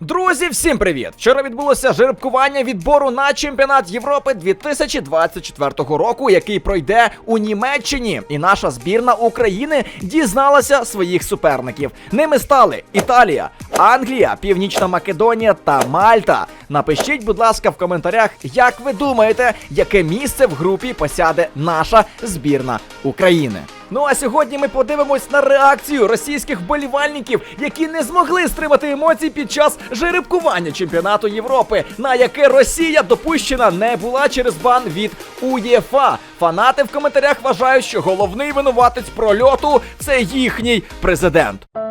Друзі, всім привіт! Вчора відбулося жеребкування відбору на чемпіонат Європи 2024 року, який пройде у Німеччині. І наша збірна України дізналася своїх суперників. Ними стали Італія, Англія, Північна Македонія та Мальта. Напишіть, будь ласка, в коментарях, як ви думаєте, яке місце в групі посяде наша збірна України. Ну а сьогодні ми подивимось на реакцію російських вболівальників, які не змогли стримати емоцій під час жеребкування чемпіонату Європи, на яке Росія допущена не була через бан від УЄФА. Фанати в коментарях вважають, що головний винуватець прольоту це їхній президент.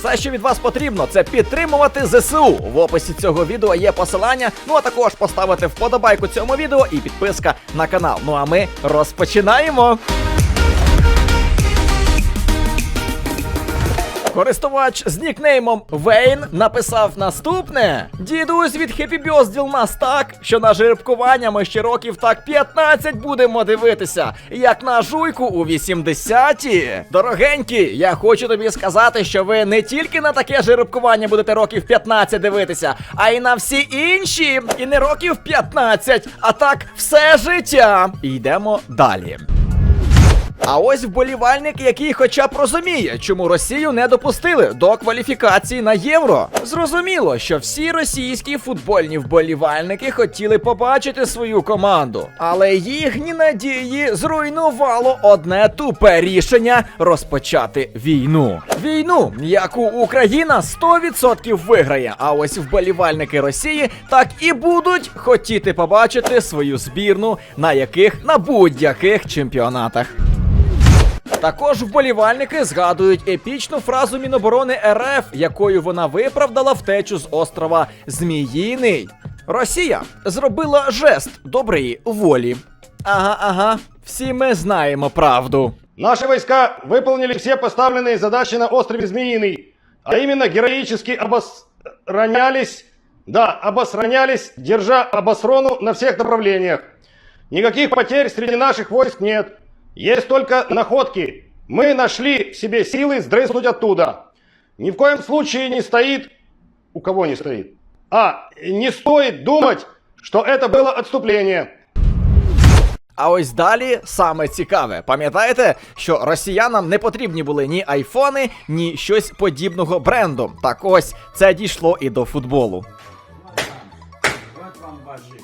Все, що від вас потрібно, це підтримувати ЗСУ. В описі цього відео є посилання. Ну а також поставити вподобайку цьому відео і підписка на канал. Ну а ми розпочинаємо. Користувач з нікнеймом Вейн написав наступне: Дідусь від Happy нас так, що на жеребкування ми ще років так 15 будемо дивитися, як на жуйку у 80-ті. Дорогенькі, я хочу тобі сказати, що ви не тільки на таке жеребкування будете років 15 дивитися, а й на всі інші. І не років 15, а так все життя. Йдемо далі. А ось вболівальник, який хоча б розуміє, чому Росію не допустили до кваліфікації на євро. Зрозуміло, що всі російські футбольні вболівальники хотіли побачити свою команду, але їхні надії зруйнувало одне тупе рішення розпочати війну. Війну, яку Україна 100% виграє. А ось вболівальники Росії так і будуть хотіти побачити свою збірну на яких на будь-яких чемпіонатах. Також вболівальники згадують епічну фразу Міноборони РФ, якою вона виправдала втечу з острова Зміїний. Росія зробила жест доброї волі. Ага, ага, всі ми знаємо правду. Наши войска выполнили все поставленные задачи на острове Змеиный, а именно героически обосранялись, да, обосранялись, держа обосрону на всех направлениях. Никаких потерь среди наших войск нет. Есть только находки. Мы нашли в себе силы сдрыснуть оттуда. Ни в коем случае не стоит... У кого не стоит? А, не стоит думать, что это было отступление. А ось далі саме цікаве. Пам'ятаєте, що росіянам не потрібні були ні айфони, ні щось подібного бренду. Так ось це дійшло і до футболу. Вот вам бажи.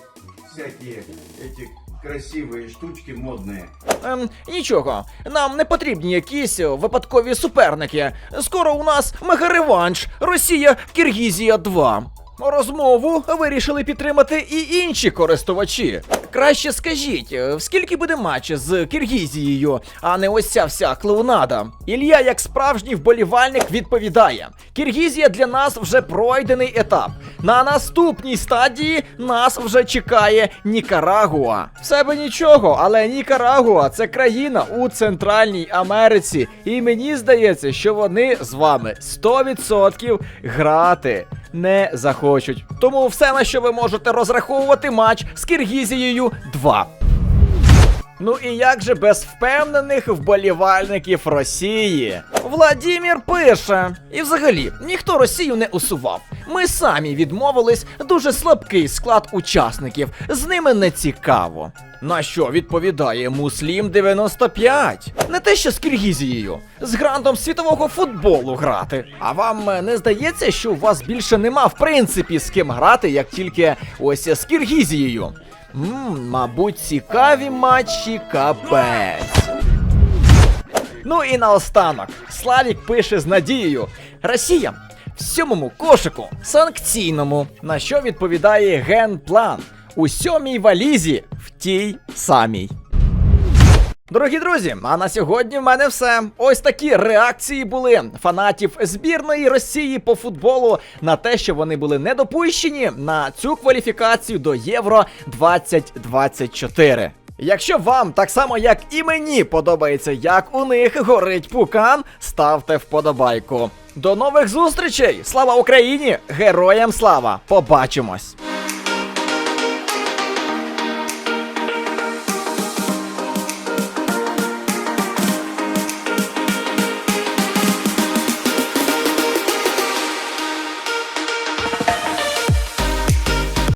Всякие эти красивые штучки модные. Ем, нічого, нам не потрібні якісь е, випадкові суперники. Скоро у нас мега-реванш Росія Киргізія 2. Розмову вирішили підтримати і інші користувачі. Краще скажіть, е, в скільки буде матч з Киргізією, а не ось ця вся клоунада. Ілля, як справжній вболівальник, відповідає: Киргізія для нас вже пройдений етап. На наступній стадії нас вже чекає Нікарагуа. Все би нічого, але Нікарагуа це країна у Центральній Америці. І мені здається, що вони з вами 100% грати не захочуть. Тому все, на що ви можете розраховувати матч з Киргізією 2. Ну і як же без впевнених вболівальників Росії? Владімір пише. І взагалі, ніхто Росію не усував. Ми самі відмовились дуже слабкий склад учасників. З ними не цікаво. На що відповідає Муслім 95? Не те, що з Киргізією, з грантом світового футболу грати. А вам е, не здається, що у вас більше нема в принципі з ким грати, як тільки ось з Киргізією? Мм, мабуть, цікаві матчі капець. Ну і наостанок, Славік пише з надією: Росія в сьомому кошику санкційному. На що відповідає генплан у сьомій валізі в тій самій. Дорогі друзі, а на сьогодні в мене все. Ось такі реакції були фанатів збірної Росії по футболу на те, що вони були недопущені на цю кваліфікацію до Євро 2024. Якщо вам так само, як і мені, подобається, як у них горить пукан, ставте вподобайку. До нових зустрічей! Слава Україні! Героям слава! Побачимось!